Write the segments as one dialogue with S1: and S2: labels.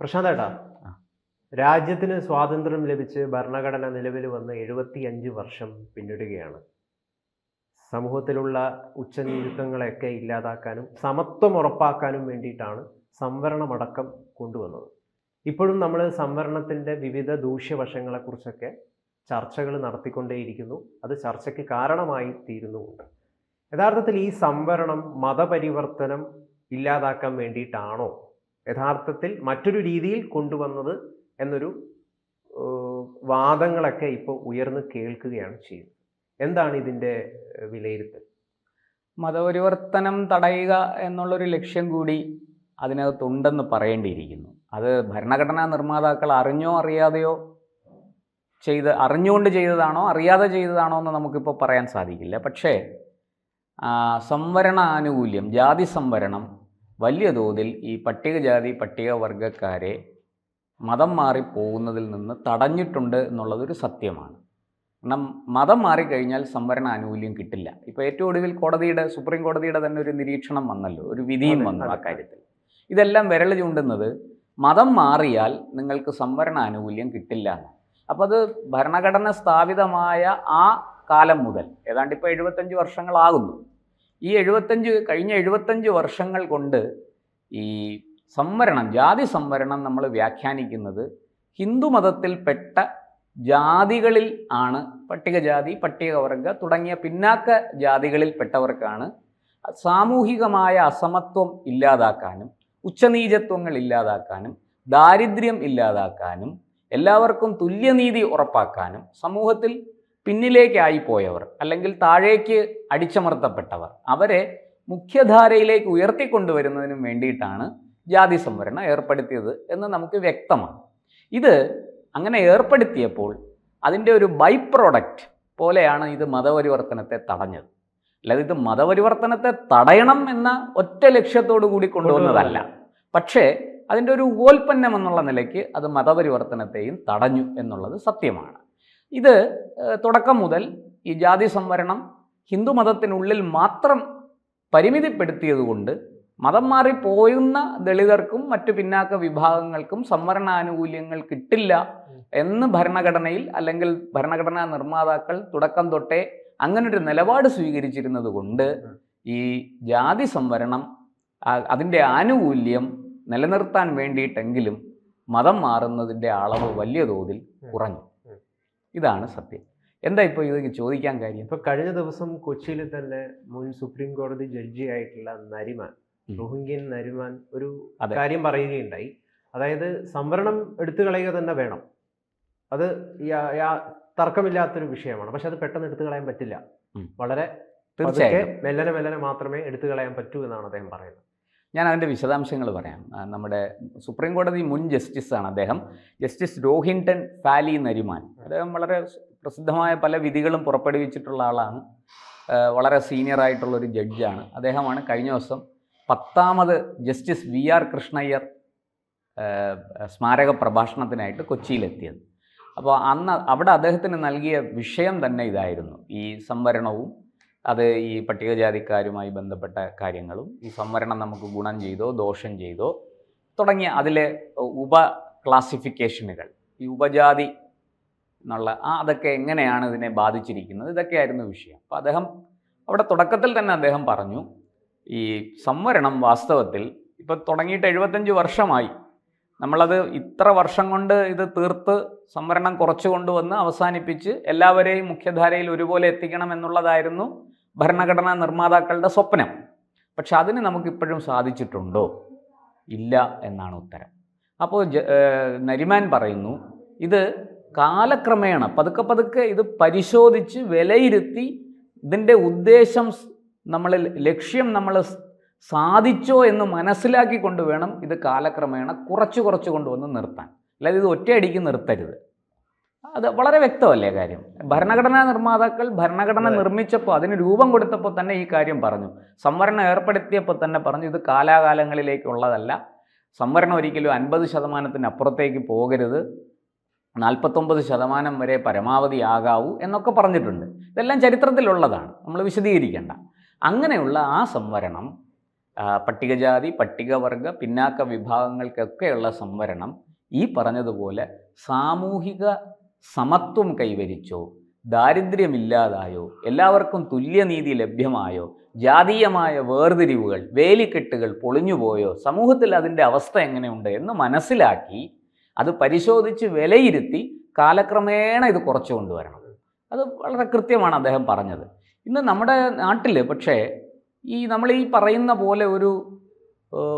S1: പ്രശാന്ത് ഏട്ടാ രാജ്യത്തിന് സ്വാതന്ത്ര്യം ലഭിച്ച് ഭരണഘടന നിലവിൽ വന്ന് എഴുപത്തി അഞ്ച് വർഷം പിന്നിടുകയാണ്. സമൂഹത്തിലുള്ള ഉച്ചനീചിത്വങ്ങളെയൊക്കെ ഇല്ലാതാക്കാനും സമത്വം ഉറപ്പാക്കാനും വേണ്ടിയിട്ടാണ് സംവരണമടക്കം കൊണ്ടുവന്നത്. ഇപ്പോഴും നമ്മൾ സംവരണത്തിന്റെ വിവിധ ദൂഷ്യവശങ്ങളെക്കുറിച്ചൊക്കെ ചർച്ചകൾ നടത്തിക്കൊണ്ടേയിരിക്കുന്നു. അത് ചർച്ചയ്ക്ക് കാരണമായി തീരുന്നുമുണ്ട് യഥാർത്ഥത്തിൽ ഈ സംവരണം മതപരിവർത്തനം ഇല്ലാതാക്കാൻ വേണ്ടിയിട്ടാണോ യഥാർത്ഥത്തിൽ മറ്റൊരു രീതിയിൽ കൊണ്ടുവന്നത് എന്നൊരു വാദങ്ങളൊക്കെ ഇപ്പോൾ ഉയർന്നു കേൾക്കുകയാണ് ചെയ്യുന്നത്. എന്താണ് ഇതിന്റെ വിലയിരുത്തൽ?
S2: മതപരിവർത്തനം തടയുക എന്നുള്ളൊരു ലക്ഷ്യം കൂടി അതിനകത്തുണ്ടെന്ന് പറയേണ്ടിയിരിക്കുന്നു. അത് ഭരണഘടനാ നിർമ്മാതാക്കൾ അറിഞ്ഞോ അറിയാതെയോ ചെയ്ത് അറിഞ്ഞുകൊണ്ട് ചെയ്തതാണോ അറിയാതെ ചെയ്തതാണോ എന്ന് നമുക്കിപ്പോൾ പറയാൻ സാധിക്കില്ല. പക്ഷേ സംവരണ ആനുകൂല്യം ജാതി സംവരണം വലിയ തോതിൽ ഈ പട്ടികജാതി പട്ടികവർഗക്കാരെ മതം മാറി പോകുന്നതിൽ നിന്ന് തടഞ്ഞിട്ടുണ്ട് എന്നുള്ളതൊരു സത്യമാണ്. കാരണം മതം മാറിക്കഴിഞ്ഞാൽ സംവരണ ആനുകൂല്യം കിട്ടില്ല. ഇപ്പോൾ ഏറ്റവും ഒടുവിൽ കോടതിയുടെ സുപ്രീം കോടതിയുടെ തന്നെ ഒരു നിരീക്ഷണം വന്നല്ലോ ഒരു വിധിയും വന്നു ആ കാര്യത്തിൽ. ഇതെല്ലാം വിരൽ ചൂണ്ടുന്നത് മതം മാറിയാൽ നിങ്ങൾക്ക് സംവരണ ആനുകൂല്യം കിട്ടില്ല എന്ന് അപ്പോൾ അത് ഭരണഘടന സ്ഥാപിതമായ ആ കാലം മുതൽ ഏതാണ്ട് ഇപ്പോൾ എഴുപത്തഞ്ച് വർഷങ്ങളാകുന്നു. ഈ എഴുപത്തഞ്ച് കഴിഞ്ഞ എഴുപത്തഞ്ച് വർഷങ്ങൾ കൊണ്ട് ഈ സംവരണം ജാതി സംവരണം നമ്മൾ വ്യാഖ്യാനിക്കുന്നത് ഹിന്ദുമതത്തിൽപ്പെട്ട ജാതികളിൽ ആണ്. പട്ടികജാതി പട്ടികവർഗ തുടങ്ങിയ പിന്നാക്ക ജാതികളിൽപ്പെട്ടവർക്കാണ് സാമൂഹികമായ അസമത്വം ഇല്ലാതാക്കാനും ഉച്ചനീചത്വങ്ങൾ ഇല്ലാതാക്കാനും ദാരിദ്ര്യം ഇല്ലാതാക്കാനും എല്ലാവർക്കും തുല്യനീതി ഉറപ്പാക്കാനും സമൂഹത്തിൽ പിന്നിലേക്കായി പോയവർ അല്ലെങ്കിൽ താഴേക്ക് അടിച്ചമർത്തപ്പെട്ടവർ. അവരെ മുഖ്യധാരയിലേക്ക് ഉയർത്തിക്കൊണ്ടുവരുന്നതിനും വേണ്ടിയിട്ടാണ് ജാതി സംവരണം ഏർപ്പെടുത്തിയത് എന്ന് നമുക്ക് വ്യക്തമാണ്. ഇത് അങ്ങനെ ഏർപ്പെടുത്തിയപ്പോൾ അതിന്റെ ഒരു ബൈ പ്രോഡക്റ്റ് പോലെയാണ് ഇത് മതപരിവർത്തനത്തെ തടഞ്ഞത്. അല്ലാതെ ഇത് മതപരിവർത്തനത്തെ തടയണം എന്ന ഒറ്റ ലക്ഷ്യത്തോടു കൂടി കൊണ്ടുവന്നതല്ല. പക്ഷേ അതിന്റെ ഒരു ഉപോൽപ്പന്നം എന്നുള്ള നിലയ്ക്ക് അത് മതപരിവർത്തനത്തെയും തടഞ്ഞു എന്നുള്ളത് സത്യമാണ്. ഇത് തുടക്കം മുതൽ ഈ ജാതി സംവരണം ഹിന്ദുമതത്തിനുള്ളിൽ മാത്രം പരിമിതിപ്പെടുത്തിയതുകൊണ്ട് മതം മാറി പോയുന്ന ദളിതർക്കും മറ്റു പിന്നാക്ക വിഭാഗങ്ങൾക്കും സംവരണാനുകൂല്യങ്ങൾ കിട്ടില്ല എന്ന് ഭരണഘടനയിൽ അല്ലെങ്കിൽ ഭരണഘടനാ നിർമ്മാതാക്കൾ തുടക്കം തൊട്ടേ അങ്ങനൊരു നിലപാട് സ്വീകരിച്ചിരുന്നത് കൊണ്ട് ഈ ജാതി സംവരണം അതിന്റെ ആനുകൂല്യം നിലനിർത്താൻ വേണ്ടിയിട്ടെങ്കിലും മതം മാറുന്നതിന്റെ അളവ് വലിയ തോതിൽ കുറഞ്ഞു. ഇതാണ് സത്യം. എന്താ ഇപ്പോൾ ഇത് ചോദിക്കാൻ കാര്യം?
S1: ഇപ്പോൾ കഴിഞ്ഞ ദിവസം കൊച്ചിയിൽ തന്നെ മുൻ സുപ്രീം കോടതി ജഡ്ജി ആയിട്ടുള്ള നരിമാൻ. റോഹിംഗ്യൻ നരിമാൻ ഒരു കാര്യം പറയുകയുണ്ടായി. അതായത് സംവരണം എടുത്തു കളയുക തന്നെ വേണം. അത് തർക്കമില്ലാത്തൊരു വിഷയമാണ്. പക്ഷെ അത് പെട്ടെന്ന് എടുത്തു കളയാൻ പറ്റില്ല. വളരെ മെല്ലനെ മെല്ലനെ മാത്രമേ എടുത്തു കളയാൻ പറ്റൂ എന്നാണ് അദ്ദേഹം പറയുന്നത്.
S2: ഞാൻ അതിന്റെ വിശദാംശങ്ങൾ പറയാം. നമ്മുടെ സുപ്രീം കോടതി മുൻ ജസ്റ്റിസാണ് അദ്ദേഹം. ജസ്റ്റിസ് രോഹിൻടൺ ഫാലി നരിമാൻ. അദ്ദേഹം വളരെ പ്രസിദ്ധമായ പല വിധികളും പുറപ്പെടുവിച്ചിട്ടുള്ള ആളാണ്. വളരെ സീനിയർ ആയിട്ടുള്ള ഒരു ജഡ്ജാണ്. അദ്ദേഹമാണ് കഴിഞ്ഞ ദിവസം പത്താമത് ജസ്റ്റിസ് വി ആർ കൃഷ്ണയ്യർ സ്മാരക പ്രഭാഷണത്തിനായിട്ട് കൊച്ചിയിലെത്തിയത്. അപ്പോൾ അന്ന് അവിടെ അദ്ദേഹത്തിന് നൽകിയ വിഷയം തന്നെ ഇതായിരുന്നു. ഈ സംവരണവും അത് ഈ പട്ടികജാതിക്കാരുമായി ബന്ധപ്പെട്ട കാര്യങ്ങളും ഈ സംവരണം നമുക്ക് ഗുണം ചെയ്തോ ദോഷം ചെയ്തോ തുടങ്ങിയ അതിലെ ഉപ ക്ലാസിഫിക്കേഷനുകൾ ഈ ഉപജാതി എന്നുള്ള ആ അതൊക്കെ എങ്ങനെയാണ് ഇതിനെ ബാധിച്ചിരിക്കുന്നത് ഇതൊക്കെയായിരുന്നു വിഷയം. അപ്പോൾ അദ്ദേഹം അവിടെ തുടക്കത്തിൽ തന്നെ അദ്ദേഹം പറഞ്ഞു ഈ സംവരണം വാസ്തവത്തിൽ ഇപ്പോൾ തുടങ്ങിയിട്ട് എഴുപത്തഞ്ച് വർഷമായി. നമ്മളത് ഇത്ര വർഷം കൊണ്ട് ഇത് തീർത്ത് സംവരണം കുറച്ചു കൊണ്ടുവന്ന് അവസാനിപ്പിച്ച് എല്ലാവരെയും മുഖ്യധാരയിൽ ഒരുപോലെ എത്തിക്കണം എന്നുള്ളതായിരുന്നു ഭരണഘടനാ നിർമ്മാതാക്കളുടെ സ്വപ്നം. പക്ഷെ അതിന് നമുക്കിപ്പോഴും സാധിച്ചിട്ടുണ്ടോ? ഇല്ല എന്നാണ് ഉത്തരം. അപ്പോൾ നരിമാൻ പറയുന്നു ഇത് കാലക്രമേണ പതുക്കെ പതുക്കെ ഇത് പരിശോധിച്ച് വിലയിരുത്തി ഇതിന്റെ ഉദ്ദേശം നമ്മൾ ലക്ഷ്യം നമ്മൾ സാധിച്ചോ എന്ന് മനസ്സിലാക്കി വേണം ഇത് കാലക്രമേണ കുറച്ച് കുറച്ച് കൊണ്ടുവന്ന് നിർത്താൻ. അല്ലാതെ ഇത് ഒറ്റയടിക്ക് നിർത്തരുത്. അത് വളരെ വ്യക്തമല്ലേ കാര്യം? ഭരണഘടനാ നിർമ്മാതാക്കൾ ഭരണഘടന നിർമ്മിച്ചപ്പോൾ അതിന് രൂപം കൊടുത്തപ്പോൾ തന്നെ ഈ കാര്യം പറഞ്ഞു. സംവരണം ഏർപ്പെടുത്തിയപ്പോൾ തന്നെ പറഞ്ഞു ഇത് കാലാകാലങ്ങളിലേക്കുള്ളതല്ല. സംവരണം ഒരിക്കലും അൻപത് ശതമാനത്തിന് അപ്പുറത്തേക്ക് പോകരുത്. നാൽപ്പത്തൊമ്പത് ശതമാനം വരെ പരമാവധി ആകാവൂ എന്നൊക്കെ പറഞ്ഞിട്ടുണ്ട്. ഇതെല്ലാം ചരിത്രത്തിലുള്ളതാണ്. നമ്മൾ വിശദീകരിക്കേണ്ട. അങ്ങനെയുള്ള ആ സംവരണം പട്ടികജാതി പട്ടികവർഗ പിന്നാക്ക വിഭാഗങ്ങൾക്കൊക്കെയുള്ള സംവരണം ഈ പറഞ്ഞതുപോലെ സാമൂഹിക സമത്വം കൈവരിച്ചോ ദാരിദ്ര്യമില്ലാതായോ എല്ലാവർക്കും തുല്യനീതി ലഭ്യമായോ ജാതീയമായ വേർതിരിവുകൾ വേലിക്കെട്ടുകൾ പൊളിഞ്ഞുപോയോ സമൂഹത്തിൽ അതിന്റെ അവസ്ഥ എങ്ങനെയുണ്ട് എന്ന് മനസ്സിലാക്കി അത് പരിശോധിച്ച് വിലയിരുത്തി കാലക്രമേണ ഇത് കുറച്ചു കൊണ്ടുവരണം. അത് വളരെ കൃത്യമാണ് അദ്ദേഹം പറഞ്ഞത്. ഇന്ന് നമ്മുടെ നാട്ടിൽ പക്ഷേ ഈ നമ്മൾ ഈ പറയുന്ന പോലെ ഒരു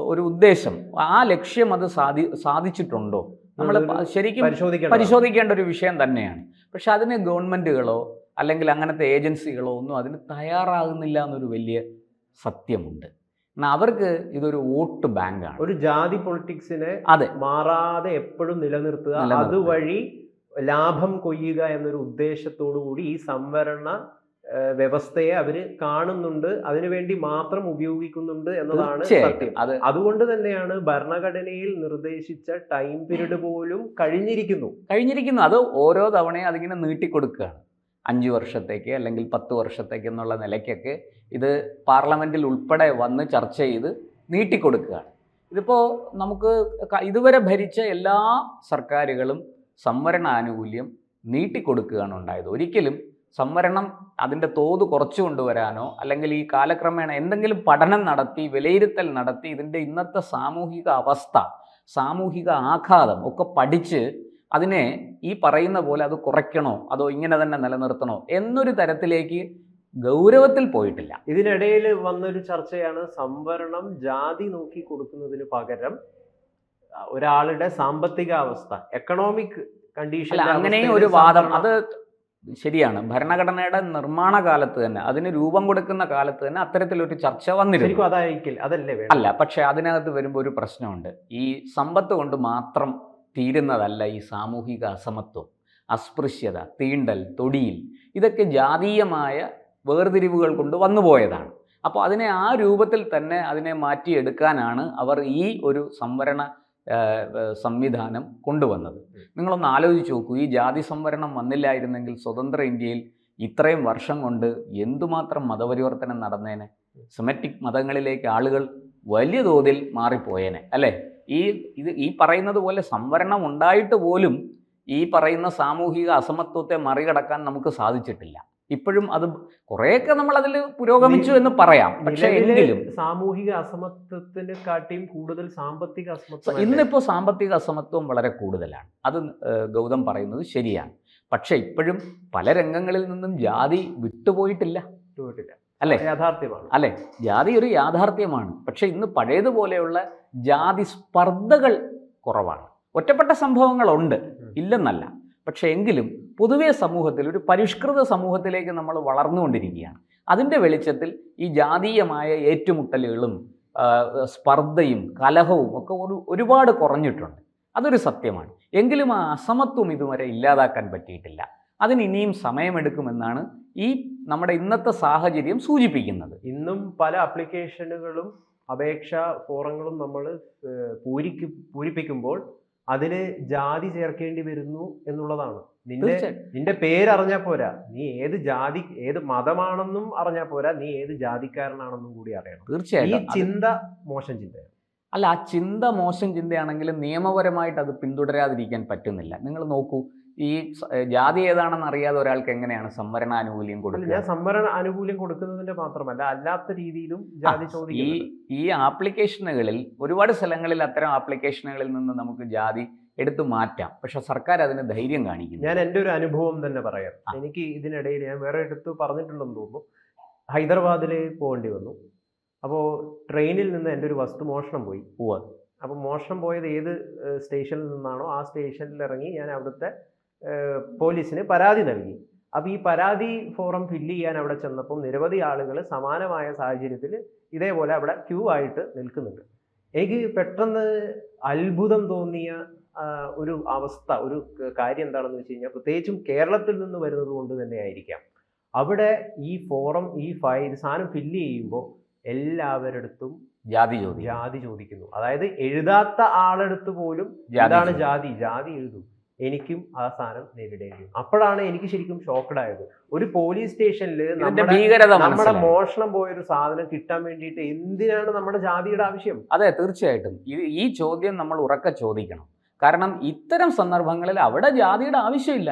S2: ഒരു ഉദ്ദേശം ആ ലക്ഷ്യം അത് സാധി സാധിച്ചിട്ടുണ്ടോ? നമ്മൾ ശരിക്കും
S1: പരിശോധിക്കണം
S2: പരിശോധിക്കേണ്ട ഒരു വിഷയം തന്നെയാണ്. പക്ഷെ അതിന് ഗവൺമെന്റുകളോ അല്ലെങ്കിൽ അങ്ങനത്തെ ഏജൻസികളോ ഒന്നും അതിന് തയ്യാറാകുന്നില്ല എന്നൊരു വലിയ സത്യമുണ്ട്. അവർക്ക് ഇതൊരു വോട്ട് ബാങ്കാണ്.
S1: ഒരു ജാതി പൊളിറ്റിക്സിനെ
S2: അതെ.
S1: മാറാതെ എപ്പോഴും നിലനിർത്തുക. അതുവഴി ലാഭം കൊയ്യുക എന്നൊരു ഉദ്ദേശത്തോടു കൂടി ഈ സംവരണ വ്യവസ്ഥയെ അവർ കാണുന്നുണ്ട് അതിനുവേണ്ടി മാത്രം ഉപയോഗിക്കുന്നുണ്ട് എന്നതാണ് സത്യം. അതുകൊണ്ട് തന്നെയാണ് ഭരണഘടനയിൽ നിർദ്ദേശിച്ച ടൈം പീരീഡ് പോലും കഴിഞ്ഞിരിക്കുന്നു.
S2: കഴിഞ്ഞിരിക്കുന്നു. അത് ഓരോ തവണയും അതിങ്ങനെ നീട്ടിക്കൊടുക്കുകയാണ്. അഞ്ച് വർഷത്തേക്ക് അല്ലെങ്കിൽ പത്ത് വർഷത്തേക്ക് എന്നുള്ള നിലയ്ക്കൊക്കെ ഇത് പാർലമെന്റിൽ ഉൾപ്പെടെ വന്ന് ചർച്ച ചെയ്ത് നീട്ടിക്കൊടുക്കുകയാണ്. ഇതിപ്പോൾ നമുക്ക് ഇതുവരെ ഭരിച്ച എല്ലാ സർക്കാരുകളും സംവരണ ആനുകൂല്യം നീട്ടിക്കൊടുക്കുകയാണ് ഉണ്ടായത്. ഒരിക്കലും സംവരണം അതിന്റെ തോത് കുറച്ചു കൊണ്ടുവരാനോ അല്ലെങ്കിൽ ഈ കാലക്രമേണ എന്തെങ്കിലും പഠനം നടത്തി വിലയിരുത്തൽ നടത്തി ഇതിന്റെ ഇന്നത്തെ സാമൂഹിക അവസ്ഥ സാമൂഹിക ആഘാതം ഒക്കെ പഠിച്ച് അതിനെ ഈ പറയുന്ന പോലെ അത് കുറയ്ക്കണോ അതോ ഇങ്ങനെ തന്നെ നിലനിർത്തണോ എന്നൊരു തരത്തിലേക്ക് ഗൗരവത്തിൽ പോയിട്ടില്ല.
S1: ഇതിനിടയിൽ വന്നൊരു ചർച്ചയാണ് സംവരണം ജാതി നോക്കി കൊടുക്കുന്നതിന് പകരം ഒരാളുടെ സാമ്പത്തിക അവസ്ഥ എക്കണോമിക് കണ്ടീഷൻ
S2: അങ്ങനെയും ഒരു വാദം. അത് ശരിയാണ്. ഭരണഘടനയുടെ നിർമ്മാണ കാലത്ത് തന്നെ അതിന് രൂപം കൊടുക്കുന്ന കാലത്ത് തന്നെ അത്തരത്തിലൊരു ചർച്ച വന്നിരുന്നു.
S1: അതല്ലേ
S2: അല്ല പക്ഷേ അതിനകത്ത് വരുമ്പോൾ ഒരു പ്രശ്നമുണ്ട്. ഈ സമ്പത്ത് കൊണ്ട് മാത്രം തീരുന്നതല്ല ഈ സാമൂഹിക അസമത്വം അസ്പൃശ്യത തീണ്ടൽ തൊടിയിൽ. ഇതൊക്കെ ജാതീയമായ വേർതിരിവുകൾ കൊണ്ട് വന്നുപോയതാണ് അപ്പോൾ അതിനെ ആ രൂപത്തിൽ തന്നെ അതിനെ മാറ്റിയെടുക്കാനാണ് അവർ ഈ ഒരു സംവരണ സംവിധാനം കൊണ്ടുവന്നത്. നിങ്ങളൊന്ന് ആലോചിച്ച് നോക്കൂ ഈ ജാതി സംവരണം വന്നില്ലായിരുന്നെങ്കിൽ സ്വതന്ത്ര ഇന്ത്യയിൽ ഇത്രയും വർഷം കൊണ്ട് എന്തുമാത്രം മതപരിവർത്തനം നടന്നേനെ? സെമറ്റിക് മതങ്ങളിലേക്ക് ആളുകൾ വലിയ തോതിൽ മാറിപ്പോയേനെ അല്ലേ? ഈ ഇത് ഈ പറയുന്നത് പോലെ സംവരണം ഉണ്ടായിട്ട് പോലും ഈ പറയുന്ന സാമൂഹിക അസമത്വത്തെ മറികടക്കാൻ നമുക്ക് സാധിച്ചിട്ടില്ല. ഇപ്പോഴും അത് കുറേയൊക്കെ നമ്മൾ അതിൽ പുരോഗമിച്ചു എന്ന് പറയാം. പക്ഷേ എങ്കിലും
S1: സാമൂഹിക അസമത്വത്തിന് കാട്ടിയും കൂടുതൽ സാമ്പത്തിക അസമത്വം
S2: ഇന്നിപ്പോൾ സാമ്പത്തിക അസമത്വം വളരെ കൂടുതലാണ്. അത് ഗൗതം പറയുന്നത് ശരിയാണ്. പക്ഷെ ഇപ്പോഴും പല രംഗങ്ങളിൽ നിന്നും ജാതി വിട്ടുപോയിട്ടില്ല.
S1: വിട്ടുപോയിട്ടില്ല.
S2: അല്ലേ?
S1: യാഥാർത്ഥ്യമാണ്.
S2: അല്ലേ? ജാതി ഒരു യാഥാർത്ഥ്യമാണ്. പക്ഷെ ഇന്ന് പഴയതുപോലെയുള്ള ജാതി സ്പർദ്ധകൾ കുറവാണ്. ഒറ്റപ്പെട്ട സംഭവങ്ങളുണ്ട്. ഇല്ലെന്നല്ല. പക്ഷെ എങ്കിലും പൊതുവെ സമൂഹത്തിൽ ഒരു പരിഷ്കൃത സമൂഹത്തിലേക്ക് നമ്മൾ വളർന്നുകൊണ്ടിരിക്കുകയാണ്. അതിന്റെ വെളിച്ചത്തിൽ ഈ ജാതീയമായ ഏറ്റുമുട്ടലുകളും സ്പർദ്ധയും കലഹവും ഒക്കെ ഒരു ഒരുപാട് കുറഞ്ഞിട്ടുണ്ട്. അതൊരു സത്യമാണ്. എങ്കിലും ആ അസമത്വം ഇതുവരെ ഇല്ലാതാക്കാൻ പറ്റിയിട്ടില്ല. അതിന് ഇനിയും സമയമെടുക്കുമെന്നാണ് ഈ നമ്മുടെ ഇന്നത്തെ സാഹചര്യം സൂചിപ്പിക്കുന്നത്.
S1: ഇന്നും പല ആപ്ലിക്കേഷനുകളും അപേക്ഷാ ഫോറങ്ങളും നമ്മൾ പൂരിക്കും പൂരിപ്പിക്കുമ്പോൾ അതിന് ജാതി ചേർക്കേണ്ടി വരുന്നു എന്നുള്ളതാണ്. നിന്റെ
S2: നിന്റെ
S1: നിന്റെ പേരറിഞ്ഞാ പോരാ. നീ ഏത് ജാതി ഏത് മതമാണെന്നും അറിഞ്ഞാ പോരാ. നീ ഏത് ജാതിക്കാരനാണെന്നും കൂടി അറിയണം.
S2: തീർച്ചയായും ഈ
S1: ചിന്ത മോശം ചിന്തയാണ്.
S2: അല്ല ആ ചിന്ത മോശം ചിന്തയാണെങ്കിലും നിയമപരമായിട്ട് അത് പിന്തുടരാതിരിക്കാൻ പറ്റുന്നില്ല. നിങ്ങൾ നോക്കൂ ഈ ജാതി ഏതാണെന്ന് അറിയാതെ ഒരാൾക്ക് എങ്ങനെയാണ് സംവരണ
S1: ആനുകൂല്യം
S2: കൊടുക്കുക?
S1: ഞാൻ സംവരണ ആനുകൂല്യം കൊടുക്കുന്നതിന്റെ മാത്രമല്ല അല്ലാത്ത രീതിയിലും ജാതി
S2: ഈ ഈ ആപ്ലിക്കേഷനുകളിൽ ഒരുപാട് സ്ഥലങ്ങളിൽ അത്തരം ആപ്ലിക്കേഷനുകളിൽ നിന്ന് നമുക്ക് ജാതി എടുത്തു മാറ്റാം. പക്ഷെ സർക്കാർ അതിന് ധൈര്യം കാണിക്കുന്നു
S1: ഞാൻ എന്റെ ഒരു അനുഭവം തന്നെ പറയാം. എനിക്ക് ഇതിനിടയിൽ ഞാൻ വേറെ എടുത്ത് പറഞ്ഞിട്ടുണ്ടെന്ന് തോന്നുന്നു. ഹൈദരാബാദിൽ പോകേണ്ടി വന്നു. അപ്പോൾ ട്രെയിനിൽ നിന്ന് എന്റെ ഒരു വസ്തു മോഷണം പോയി.
S2: പോവാൻ
S1: അപ്പോൾ മോഷണം പോയത് ഏത് സ്റ്റേഷനിൽ നിന്നാണോ ആ സ്റ്റേഷനിൽ ഇറങ്ങി ഞാൻ അവിടുത്തെ പോലീസിന് പരാതി നൽകി. അപ്പോൾ ഈ പരാതി ഫോറം ഫില്ല് ചെയ്യാൻ അവിടെ ചെന്നപ്പോൾ നിരവധി ആളുകൾ സമാനമായ സാഹചര്യത്തിൽ ഇതേപോലെ അവിടെ ക്യൂ ആയിട്ട് നിൽക്കുന്നുണ്ട്. എനിക്ക് പെട്ടെന്ന് അത്ഭുതം തോന്നിയ ഒരു അവസ്ഥ ഒരു കാര്യം എന്താണെന്ന് വെച്ച് കഴിഞ്ഞാൽ പ്രത്യേകിച്ചും കേരളത്തിൽ നിന്ന് വരുന്നത് കൊണ്ട് തന്നെ ആയിരിക്കാം. അവിടെ ഈ ഫോറം ഈ ഫയൽ സാധനം ഫില്ല് ചെയ്യുമ്പോൾ എല്ലാവരടുത്തും
S2: ജാതി ചോദി
S1: ജാതി ചോദിക്കുന്നു. അതായത് എഴുതാത്ത ആളെടുത്ത് പോലും
S2: ഇതാണ്
S1: എന്താണ് ജാതി. ജാതി എഴുതും. എനിക്കും ആ സാധനം നേരിടേണ്ടി അപ്പോഴാണ് എനിക്ക് ശരിക്കും ഷോക്കഡ് ആയത്. ഒരു പോലീസ് സ്റ്റേഷനിൽ നമ്മുടെ മോഷണം പോയൊരു സാധനം കിട്ടാൻ വേണ്ടിയിട്ട് എന്തിനാണ് നമ്മുടെ ജാതിയുടെ ആവശ്യം?
S2: അതെ തീർച്ചയായിട്ടും. ഈ ചോദ്യം നമ്മൾ ഉറക്കെ ചോദിക്കണം. കാരണം ഇത്തരം സന്ദർഭങ്ങളിൽ അവിടെ ജാതിയുടെ ആവശ്യമില്ല.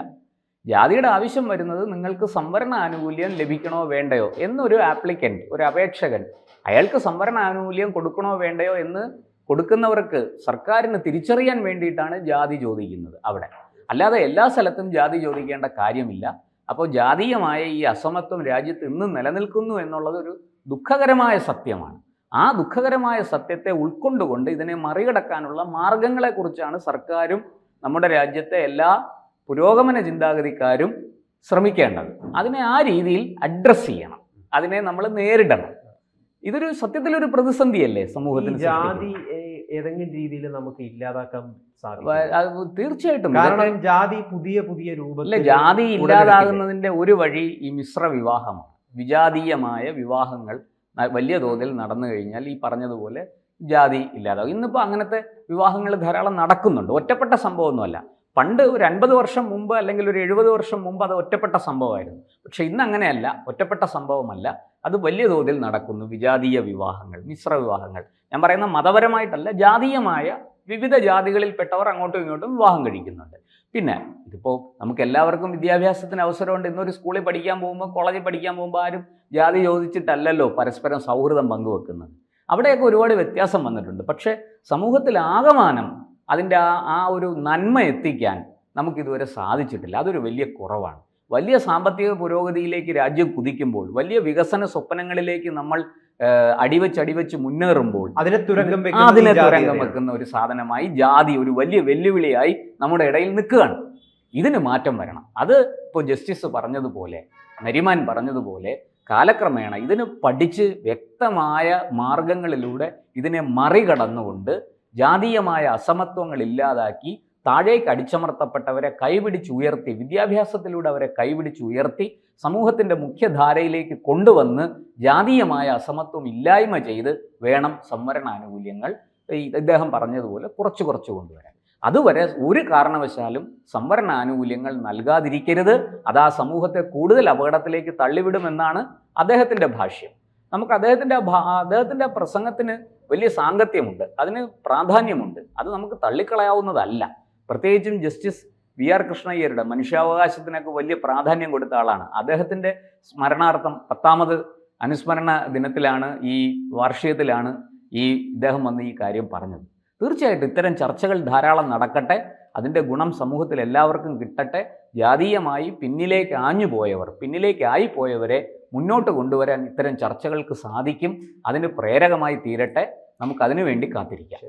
S2: ജാതിയുടെ ആവശ്യം വരുന്നത് നിങ്ങൾക്ക് സംവരണ ആനുകൂല്യം ലഭിക്കണോ വേണ്ടയോ എന്നൊരു ആപ്ലിക്കന്റ് ഒരു അപേക്ഷകൻ അയാൾക്ക് സംവരണ ആനുകൂല്യം കൊടുക്കണോ വേണ്ടയോ എന്ന് കൊടുക്കുന്നവർക്ക് സർക്കാരിന് തിരിച്ചറിയാൻ വേണ്ടിയിട്ടാണ് ജാതി ചോദിക്കുന്നത് അവിടെ. അല്ലാതെ എല്ലാ സ്ഥലത്തും ജാതി ചോദിക്കേണ്ട കാര്യമില്ല. അപ്പോൾ ജാതീയമായ ഈ അസമത്വം രാജ്യത്ത് ഇന്നും നിലനിൽക്കുന്നു എന്നുള്ളത് ഒരു ദുഃഖകരമായ സത്യമാണ്. ആ ദുഃഖകരമായ സത്യത്തെ ഉൾക്കൊണ്ടുകൊണ്ട് ഇതിനെ മറികടക്കാനുള്ള മാർഗങ്ങളെക്കുറിച്ചാണ് സർക്കാരും നമ്മുടെ രാജ്യത്തെ എല്ലാ പുരോഗമന ചിന്താഗതിക്കാരും ശ്രമിക്കേണ്ടത്. അതിനെ ആ രീതിയിൽ അഡ്രസ്സ് ചെയ്യണം. അതിനെ നമ്മൾ നേരിടണം. ഇതൊരു സത്യത്തിലൊരു പ്രതിസന്ധിയല്ലേ സമൂഹത്തിൽ
S1: ജാതി ഏതെങ്കിലും രീതിയിൽ നമുക്ക് ഇല്ലാതാക്കാൻ സാധിക്കും
S2: തീർച്ചയായിട്ടും.
S1: കാരണം ജാതി പുതിയ പുതിയ
S2: അല്ല
S1: രൂപത്തിൽ
S2: ജാതി ഇല്ലാതാകുന്നതിന്റെ ഒരു വഴി ഈ മിശ്ര വിവാഹമാണ്. വിജാതീയമായ വിവാഹങ്ങൾ വലിയ തോതിൽ നടന്നു കഴിഞ്ഞാൽ ഈ പറഞ്ഞതുപോലെ ജാതി ഇല്ലാതാകും. ഇന്നിപ്പോൾ അങ്ങനത്തെ വിവാഹങ്ങൾ ധാരാളം നടക്കുന്നുണ്ട്. ഒറ്റപ്പെട്ട സംഭവമൊന്നുമല്ല. പണ്ട് ഒരു അൻപത് വർഷം മുമ്പ് അല്ലെങ്കിൽ ഒരു എഴുപത് വർഷം മുമ്പ് അത് ഒറ്റപ്പെട്ട സംഭവമായിരുന്നു. പക്ഷേ ഇന്ന് അങ്ങനെയല്ല ഒറ്റപ്പെട്ട സംഭവമല്ല. അത് വലിയ തോതിൽ നടക്കുന്നു. വിജാതീയ വിവാഹങ്ങൾ മിശ്ര വിവാഹങ്ങൾ. ഞാൻ പറയുന്ന മതപരമായിട്ടല്ല ജാതീയമായ വിവിധ ജാതികളിൽപ്പെട്ടവർ അങ്ങോട്ടും ഇങ്ങോട്ടും വിവാഹം കഴിക്കുന്നുണ്ട്. പിന്നെ ഇതിപ്പോൾ നമുക്ക് എല്ലാവർക്കും വിദ്യാഭ്യാസത്തിന് അവസരമുണ്ട്. ഇന്നൊരു സ്കൂളിൽ പഠിക്കാൻ പോകുമ്പോൾ കോളേജിൽ പഠിക്കാൻ പോകുമ്പോൾ ആരും ജാതി ചോദിച്ചിട്ടല്ലല്ലോ പരസ്പരം സൗഹൃദം പങ്കുവെക്കുന്നത്. അവിടെയൊക്കെ ഒരുപാട് വ്യത്യാസം വന്നിട്ടുണ്ട്. പക്ഷേ സമൂഹത്തിൽ ആകമാനം അതിന്റെ ആ ആ ഒരു നന്മ എത്തിക്കാൻ നമുക്കിതുവരെ സാധിച്ചിട്ടില്ല. അതൊരു വലിയ കുറവാണ്. വലിയ സാമ്പത്തിക പുരോഗതിയിലേക്ക് രാജ്യം കുതിക്കുമ്പോൾ വലിയ വികസന സ്വപ്നങ്ങളിലേക്ക് നമ്മൾ അടിവച്ചടിവച്ച് അടിവെച്ച് അടിവെച്ച് മുന്നേറുമ്പോൾ
S1: അതിനെ തുരങ്കം
S2: അതിനെ തുരങ്കം വെക്കുന്ന ഒരു സാധനമായി ജാതി ഒരു വലിയ വെല്ലുവിളിയായി നമ്മുടെ ഇടയിൽ നിൽക്കുകയാണ്. ഇതിന് മാറ്റം വരണം. അത് ഇപ്പോൾ ജസ്റ്റിസ് പറഞ്ഞതുപോലെ നരിമാൻ പറഞ്ഞതുപോലെ കാലക്രമേണ ഇതിന് പഠിച്ച് വ്യക്തമായ മാർഗങ്ങളിലൂടെ ഇതിനെ മറികടന്നുകൊണ്ട് ജാതീയമായ അസമത്വങ്ങൾ ഇല്ലാതാക്കി താഴേക്ക് അടിച്ചമർത്തപ്പെട്ടവരെ കൈപിടിച്ച് ഉയർത്തി വിദ്യാഭ്യാസത്തിലൂടെ അവരെ കൈപിടിച്ച് ഉയർത്തി സമൂഹത്തിന്റെ മുഖ്യധാരയിലേക്ക് കൊണ്ടുവന്ന് ജാതീയമായ അസമത്വം ഇല്ലായ്മ ചെയ്ത് വേണം സംവരണ ആനുകൂല്യങ്ങൾ ഇദ്ദേഹം പറഞ്ഞതുപോലെ കുറച്ച് കുറച്ച് കൊണ്ടുവരാൻ. അതുവരെ ഒരു കാരണവശാലും സംവരണ ആനുകൂല്യങ്ങൾ നൽകാതിരിക്കരുത്. അത് ആ സമൂഹത്തെ കൂടുതൽ അപകടത്തിലേക്ക് തള്ളിവിടുമെന്നാണ് അദ്ദേഹത്തിന്റെ ഭാഷ്യം. നമുക്ക് അദ്ദേഹത്തിന്റെ അദ്ദേഹത്തിന്റെ പ്രസംഗത്തിന് വലിയ സാങ്കത്യമുണ്ട്. അതിന് പ്രാധാന്യമുണ്ട്. അത് നമുക്ക് തള്ളിക്കളയാവുന്നതല്ല. പ്രത്യേകിച്ചും ജസ്റ്റിസ് വി ആർ കൃഷ്ണയ്യരുടെ മനുഷ്യാവകാശത്തിനൊക്കെ വലിയ പ്രാധാന്യം കൊടുത്ത ആളാണ്. അദ്ദേഹത്തിന്റെ സ്മരണാർത്ഥം പത്താമത് അനുസ്മരണ ദിനത്തിലാണ് ഈ വാർഷികത്തിലാണ് ഈ ഇദ്ദേഹം വന്ന് ഈ കാര്യം പറഞ്ഞത്. തീർച്ചയായിട്ടും ഇത്തരം ചർച്ചകൾ ധാരാളം നടക്കട്ടെ അതിന്റെ ഗുണം സമൂഹത്തിൽ എല്ലാവർക്കും കിട്ടട്ടെ ജാതീയമായി പിന്നിലേക്ക് ആഞ്ഞു പോയവർ പിന്നിലേക്ക് ആയി പോയവരെ മുന്നോട്ട് കൊണ്ടുവരാൻ ഇത്തരം ചർച്ചകൾക്ക് സാധിക്കും അതിന് പ്രേരകമായി തീരട്ടെ നമുക്കതിനു വേണ്ടി കാത്തിരിക്കാം.